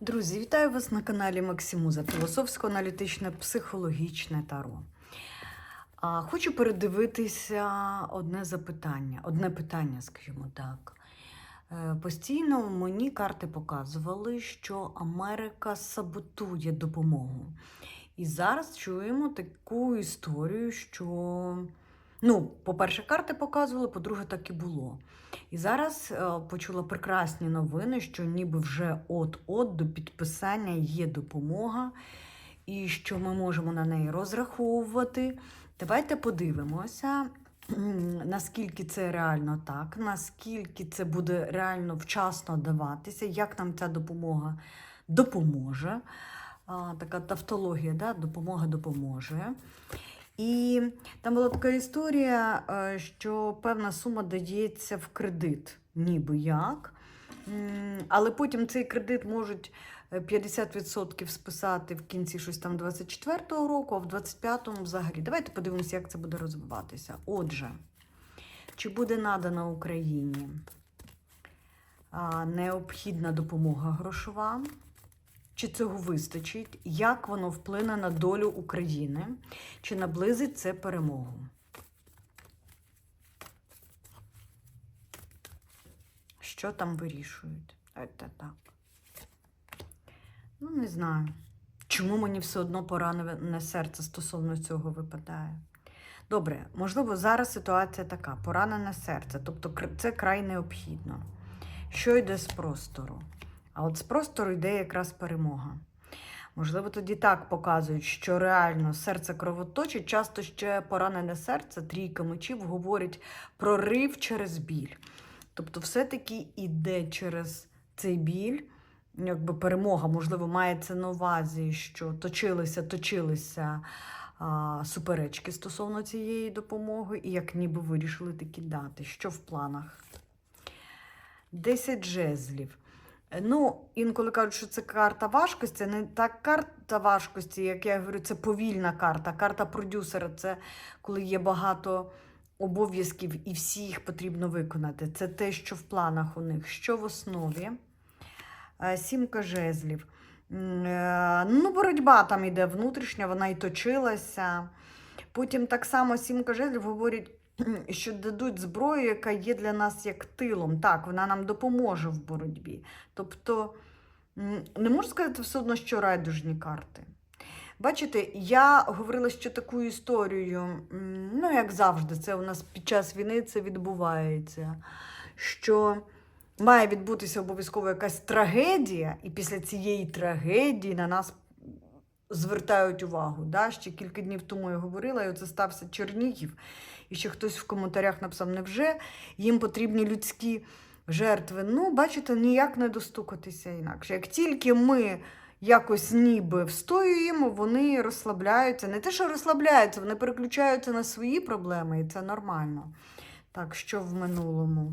Друзі, вітаю вас на каналі Максимуза, філософсько-аналітичне психологічне таро. Хочу передивитися одне запитання, одне питання, скажімо так. Е, Постійно мені карти показували, що Америка саботує допомогу. І зараз чуємо таку історію, що, ну, по-перше, карти показували, по-друге, так і було. І зараз е, почула прекрасні новини, що ніби вже от-от до підписання є допомога, і що ми можемо на неї розраховувати. Давайте подивимося, наскільки це реально так, наскільки це буде реально вчасно даватися, як нам ця допомога допоможе. Така тавтологія, да? допомога допоможе. І там була така історія, е, що певна сума дається в кредит, ніби як. Але потім цей кредит можуть е, 50% списати в кінці щось там 24-го року, а в 25-му взагалі. Давайте подивимося, як це буде розвиватися. Отже, чи буде надана Україні необхідна допомога грошова? Чи цього вистачить? Як воно вплине на долю України? Чи наблизить це перемогу? Що там вирішують? Це так. Ну, не знаю. Чому мені все одно поранене серце стосовно цього випадає? Добре, можливо, зараз ситуація така: поранене серце, тобто це край необхідно. Що йде з простору? А от з простору йде якраз перемога. Можливо, тоді так показують, що реально серце кровоточить. Часто ще поранене серце, трійка мечів, говорить про рив через біль. Тобто, все-таки іде через цей біль, якби перемога, можливо, мається на увазі, що точилися, точилися а, суперечки стосовно цієї допомоги, і як ніби вирішили такі дати. Що в планах? 10 жезлів. Ну, інколи кажуть, що це карта важкості. Не та карта важкості, як я говорю, це повільна карта. Карта продюсера це коли є багато обов'язків і всі їх потрібно виконати. Це те, що в планах у них, що в основі. Е, Сімка жезлів. Е, Ну, боротьба там йде внутрішня, вона і точилася. Потім так само сімка жезлів говорить, що дадуть зброю, яка є для нас як тилом. Так, вона нам допоможе в боротьбі. Тобто, не можу сказати все одно, що райдужні карти. Бачите, я говорила ще таку історію, ну, як завжди, це у нас під час війни це відбувається, що має відбутися обов'язково якась трагедія, і після цієї трагедії на нас звертають увагу. Да? Ще кілька днів тому я говорила, і оце стався Чернігів. І ще хтось в коментарях написав, невже їм потрібні людські жертви? Ну, бачите, ніяк не достукатися інакше. Як тільки ми якось ніби встоюємо, вони розслабляються. Не те, що розслабляються, вони переключаються на свої проблеми, і це нормально. Так, що в минулому?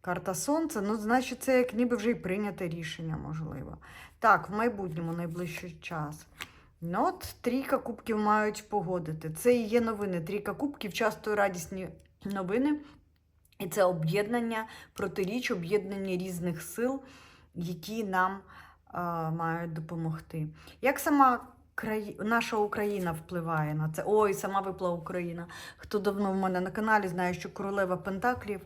Карта Сонця, ну, значить, це як ніби вже й прийняте рішення, можливо. Так, в майбутньому найближчий час. Ну, от трійка кубків мають погодити. Це і є новини. Трійка кубків часто радісні новини. І це об'єднання, протиріч, об'єднання різних сил, які нам а, мають допомогти. Як сама краї... наша Україна впливає на це? Ой, сама випла Україна. Хто давно в мене на каналі, знає, що королева Пентаклів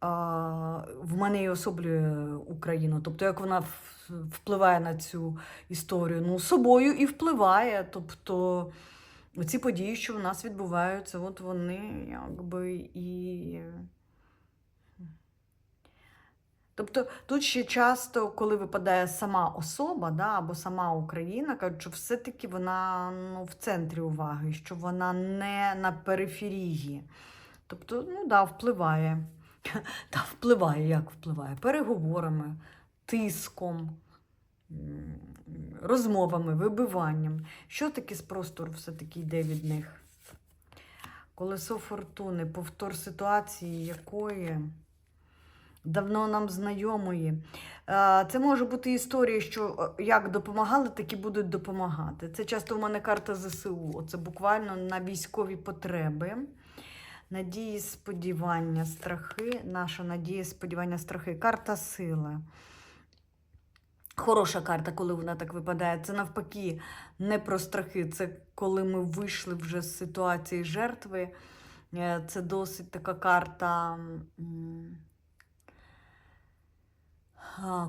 в мене і особлює Україну. Тобто, як вона впливає на цю історію? Ну, собою і впливає. Тобто, ці події, що в нас відбуваються, от вони якби і. Тобто тут ще часто, коли випадає сама особа да, або сама Україна, кажуть, що все-таки вона ну, в центрі уваги, що вона не на периферії. Тобто, ну да, впливає. Та впливає, як впливає? Переговорами, тиском, розмовами, вибиванням. Що таке з простору все-таки йде від них? Колесо фортуни, повтор ситуації, якої давно нам знайомої. Це може бути історія, що як допомагали, так і будуть допомагати. Це часто в мене карта ЗСУ. Це буквально на військові потреби. Надії, сподівання, страхи. Наша надія, сподівання, страхи. Карта сили. Хороша карта, коли вона так випадає. Це навпаки не про страхи. Це коли ми вийшли вже з ситуації жертви. Е, Це досить така карта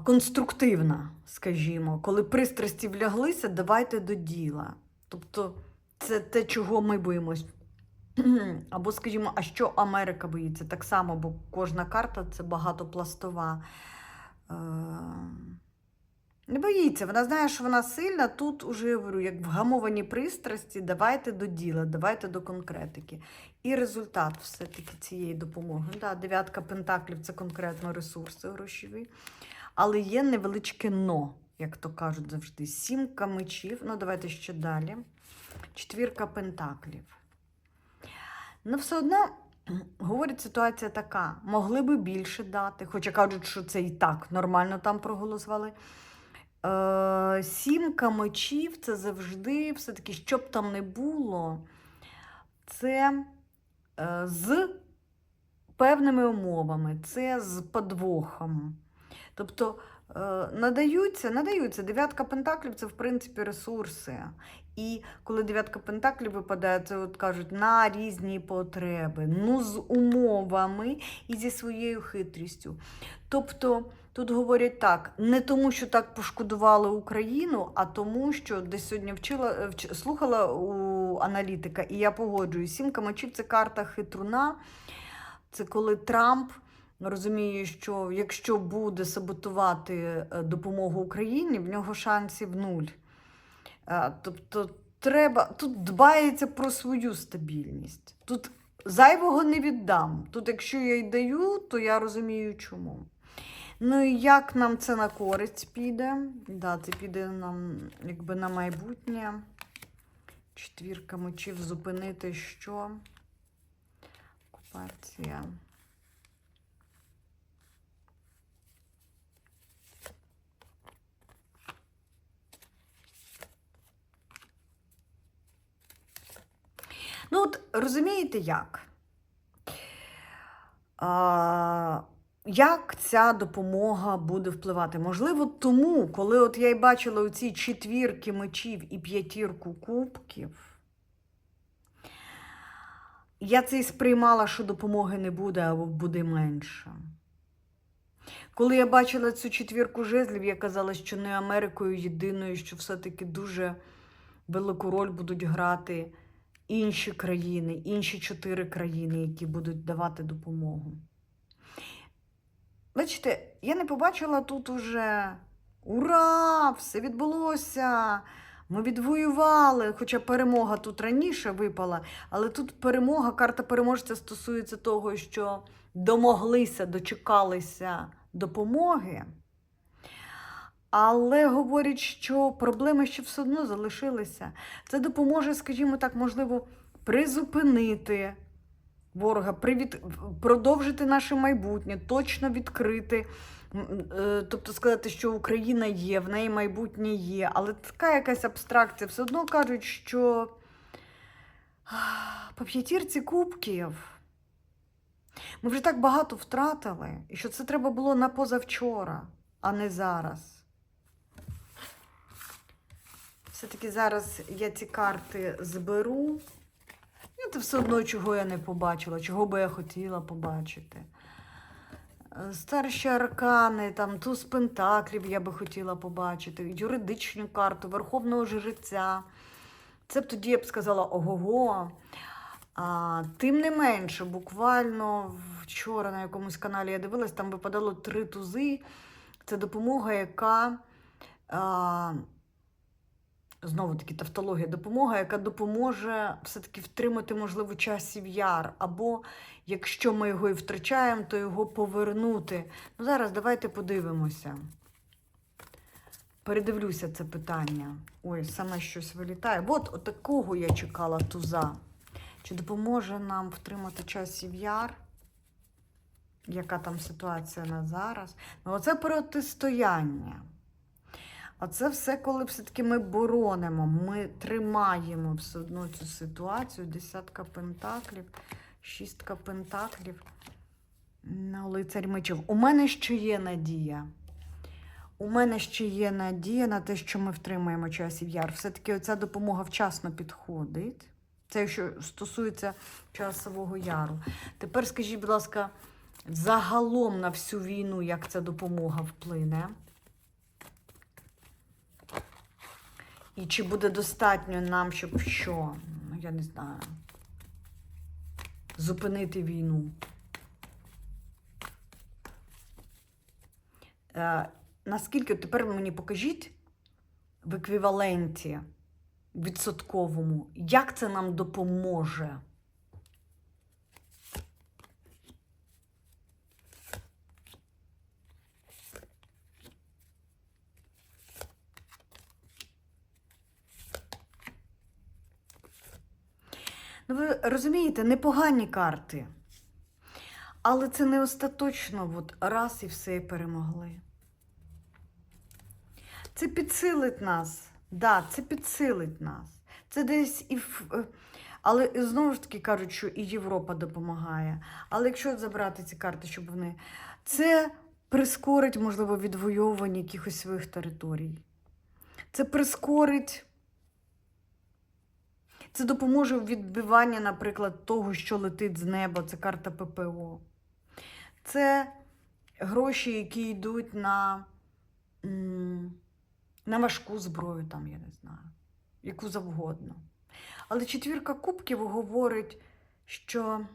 конструктивна, скажімо. Коли пристрасті вляглися, давайте до діла. Тобто це те, чого ми боїмось. Або, скажімо, а що Америка боїться? Так само, бо кожна карта це багатопластова. Е, Не боїться, вона знає, що вона сильна. Тут уже говорю, як вгамовані пристрасті, давайте до діла, давайте до конкретики. І результат все-таки цієї допомоги. Да, дев'ятка пентаклів це конкретно ресурси грошові. Але є невеличке но, як то кажуть завжди. Сімка мечів. Ну, давайте ще далі. Четвірка пентаклів. Ну, все одно, говорить, ситуація така: могли би більше дати, хоча кажуть, що це і так нормально там проголосували. Е, сімка мечів це завжди, все-таки, що б там не було, це е, з певними умовами, це з подвохом. Тобто надаються, надаються. Дев'ятка пентаклів це, в принципі, ресурси. І коли дев'ятка пентаклів випадає, це от кажуть на різні потреби, ну з умовами і зі своєю хитрістю. Тобто тут говорять так, не тому, що так пошкодували Україну, а тому, що десь сьогодні вчила, е, вч- слухала у аналітика, і я погоджуюсь. Сімка мечів це карта хитруна. Це коли Трамп розуміє, що якщо буде саботувати е, допомогу Україні, в нього шансів нуль. Е, Тобто треба, тут дбається про свою стабільність. Тут зайвого не віддам. Тут, якщо я й даю, то я розумію, чому. Ну і як нам це на користь піде? Да, це піде нам якби на майбутнє. Четвірка мечів зупинити що? Окупація. Ну, от розумієте як? А, як ця допомога буде впливати? Можливо, тому, коли от я й бачила оці четвірки мечів і п'ятірку кубків, я це і сприймала, що допомоги не буде або буде менше. Коли я бачила цю четвірку жезлів, я казала, що не Америкою єдиною, що все-таки дуже велику роль будуть грати інші країни, інші чотири країни, які будуть давати допомогу. Бачите, я не побачила тут уже ура! Все відбулося! Ми відвоювали, хоча перемога тут раніше випала, але тут перемога, карта переможця стосується того, що домоглися, дочекалися допомоги. Але говорять, що проблеми ще все одно залишилися. Це допоможе, скажімо так, можливо, призупинити ворога, привід... продовжити наше майбутнє, точно відкрити. Е, Тобто сказати, що Україна є, в неї майбутнє є, але така якась абстракція. Все одно кажуть, що по п'ятірці кубків ми вже так багато втратили, і що це треба було на позавчора, а не зараз. Все-таки зараз я ці карти зберу. І це все одно, чого я не побачила, чого би я хотіла побачити. Е, Старші аркани, там туз пентаклів я би хотіла побачити, юридичну карту, Верховного Жреця. Це б тоді я б сказала ого-го. А, тим не менше, буквально вчора на якомусь каналі я дивилась, там випадало три тузи. Це допомога, яка. А, Знову таки тавтологія допомога, яка допоможе все-таки втримати, можливо, часів яр. Або якщо ми його і втрачаємо, то його повернути. Ну, зараз давайте подивимося. Передивлюся це питання. Ой, саме щось вилітає. От, от такого я чекала туза. Чи допоможе нам втримати часів яр? Яка там ситуація на зараз? Ну, оце протистояння. А це все, коли все-таки ми боронимо, ми тримаємо все одно цю ситуацію. Десятка пентаклів, шістка пентаклів, ну, лицарь мечів. У мене ще є надія. у мене ще є надія на те, що ми втримаємо часів яр. Все-таки оця допомога вчасно підходить. Це якщо стосується часового яру. Тепер скажіть, будь ласка, загалом на всю війну, як ця допомога вплине? І чи буде достатньо нам, щоб що? Ну, я не знаю. Зупинити війну. Е, наскільки тепер мені покажіть в еквіваленті відсотковому, як це нам допоможе? Ну, ви розумієте, непогані карти. Але це не остаточно, от раз і все перемогли. Це підсилить нас. Да, це підсилить нас. Це десь і в. е, Але знову ж таки кажуть, що і Європа допомагає. Але якщо забрати ці карти, щоб вони. Це прискорить, можливо, відвоювання якихось своїх територій. Це прискорить. Це допоможе в відбиванні, наприклад, того, що летить з неба. Це карта ППО. Це гроші, які йдуть на, на важку зброю, там, я не знаю, яку завгодно. Але четвірка кубків говорить, що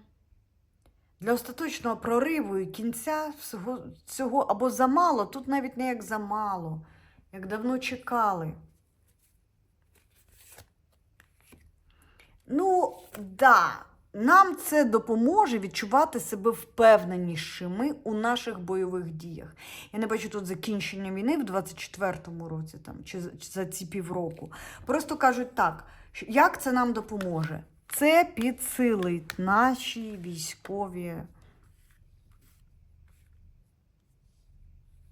для остаточного прориву і кінця всього цього або замало, тут навіть не як замало, як давно чекали. Ну, да, нам це допоможе відчувати себе впевненішими у наших бойових діях. Я не бачу тут закінчення війни в 24-му році там, чи за- ці півроку. Просто кажуть так, як це нам допоможе? Це підсилить наші військові,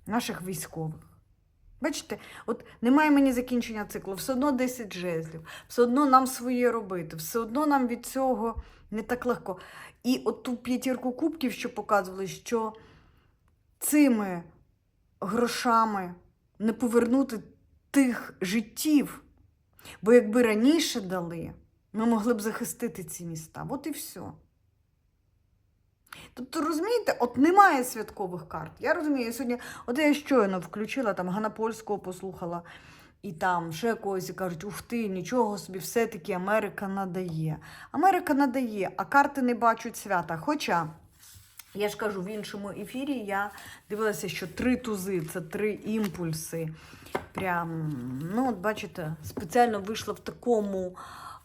наших військових. Бачите, от немає мені закінчення циклу, все одно 10 жезлів, все одно нам своє робити, все одно нам від цього не так легко. І от ту п'ятірку кубків, що показували, що цими грошами не повернути тих життів, бо якби раніше дали, ми могли б захистити ці міста. От і все. Тобто, розумієте, от немає святкових карт. Я розумію, сьогодні, от я щойно включила там Ганапольського послухала, і там ще когось і кажуть, ух ти, нічого собі, все-таки Америка надає. Америка надає, а карти не бачать свята. Хоча, я ж кажу, в іншому ефірі я дивилася, що три тузи це три імпульси. Прям, ну, от бачите, спеціально вийшла в такому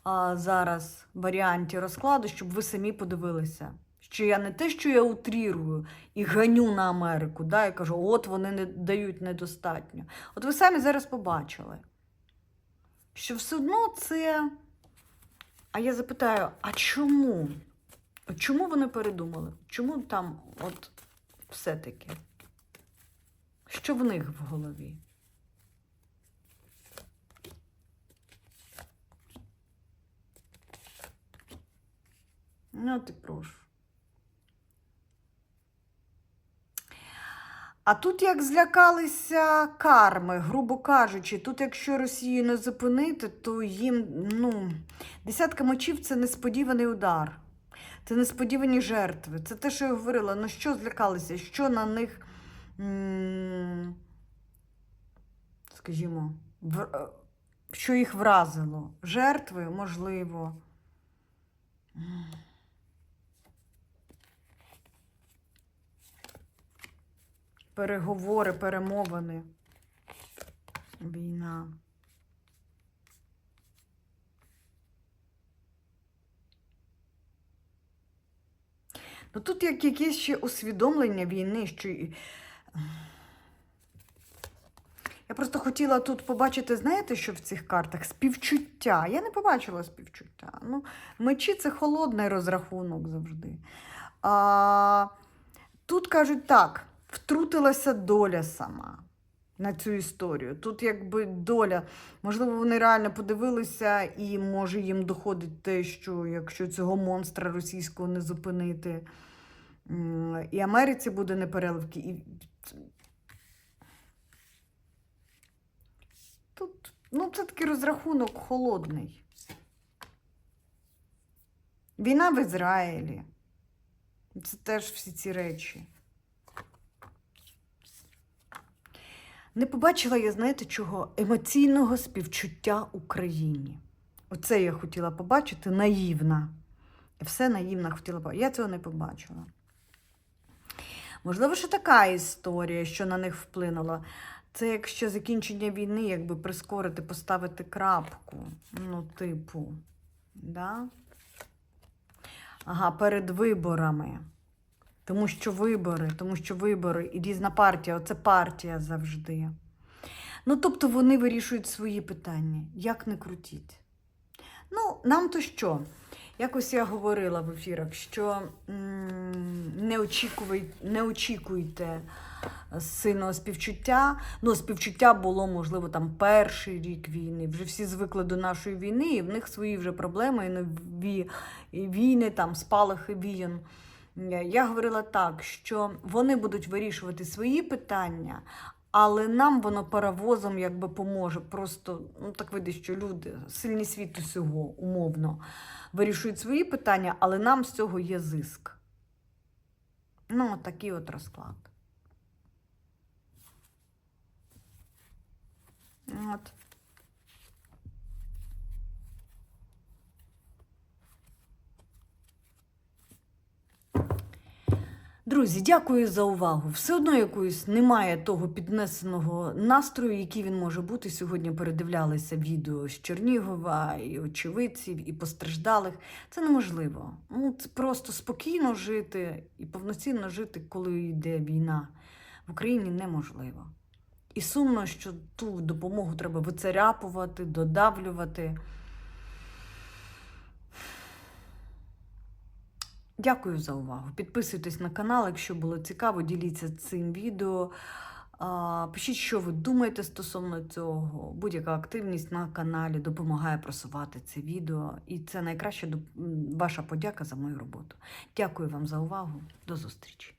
а, зараз варіанті розкладу, щоб ви самі подивилися. Що я не те, що я утрірую і ганю на Америку, да, і кажу, от вони не дають недостатньо. От ви самі зараз побачили, що все одно це. А я запитаю, а чому? Чому вони передумали? Чому там от все-таки? Що в них в голові? Ну, ти прошу. А тут як злякалися карми, грубо кажучи, тут якщо Росію не зупинити, то їм, ну, десятка мочів це несподіваний удар. Це несподівані жертви. Це те, що я говорила. Ну що злякалися? Що на них, скажімо, що їх вразило? Жертви, можливо. Переговори, перемовини. Війна. Ну тут як якесь ще усвідомлення війни, що. Я просто хотіла тут побачити, знаєте, що в цих картах? Співчуття. Я не побачила співчуття. Ну, мечі це холодний розрахунок завжди. А, тут кажуть так, втрутилася доля сама на цю історію. Тут якби доля, можливо, вони реально подивилися, і може їм доходить те, що якщо цього монстра російського не зупинити, і Америці буде непереливки. І... Ну, це такий розрахунок холодний. Війна в Ізраїлі. Це теж всі ці речі. Не побачила я, знаєте, чого? Емоційного співчуття Україні. Оце я хотіла побачити наївна. Все наївна хотіла побачити. Я цього не побачила. Можливо, ще така історія, що на них вплинула. Це якщо закінчення війни, якби прискорити, поставити крапку. Ну, типу, да? Ага, перед виборами. Тому що вибори, тому що вибори і різна партія, оце партія завжди. Ну, тобто вони вирішують свої питання. Як не крутіть? Ну, нам то що? Якось я говорила в ефірах, що не, очікуй, не очікуйте сильного співчуття. Ну, співчуття було, можливо, там перший рік війни. Вже всі звикли до нашої війни, і в них свої вже проблеми, і нові війни, там, спалахи війн. Я говорила так, що вони будуть вирішувати свої питання, але нам воно паровозом якби поможе. Просто ну так вийде, що люди, сильні світ усього, умовно, вирішують свої питання, але нам з цього є зиск. Ну, от такий от розклад. От. Друзі, дякую за увагу. Все одно якоїсь немає того піднесеного настрою, який він може бути. Сьогодні передивлялися відео з Чернігова, і очевидців, і постраждалих. Це неможливо. Ну, це просто спокійно жити і повноцінно жити, коли йде війна. В Україні неможливо. І сумно, що ту допомогу треба вицаряпувати, додавлювати. Дякую за увагу. Підписуйтесь на канал, якщо було цікаво, діліться цим відео. Пишіть, що ви думаєте стосовно цього. Будь-яка активність на каналі допомагає просувати це відео. І це найкраща ваша подяка за мою роботу. Дякую вам за увагу. До зустрічі!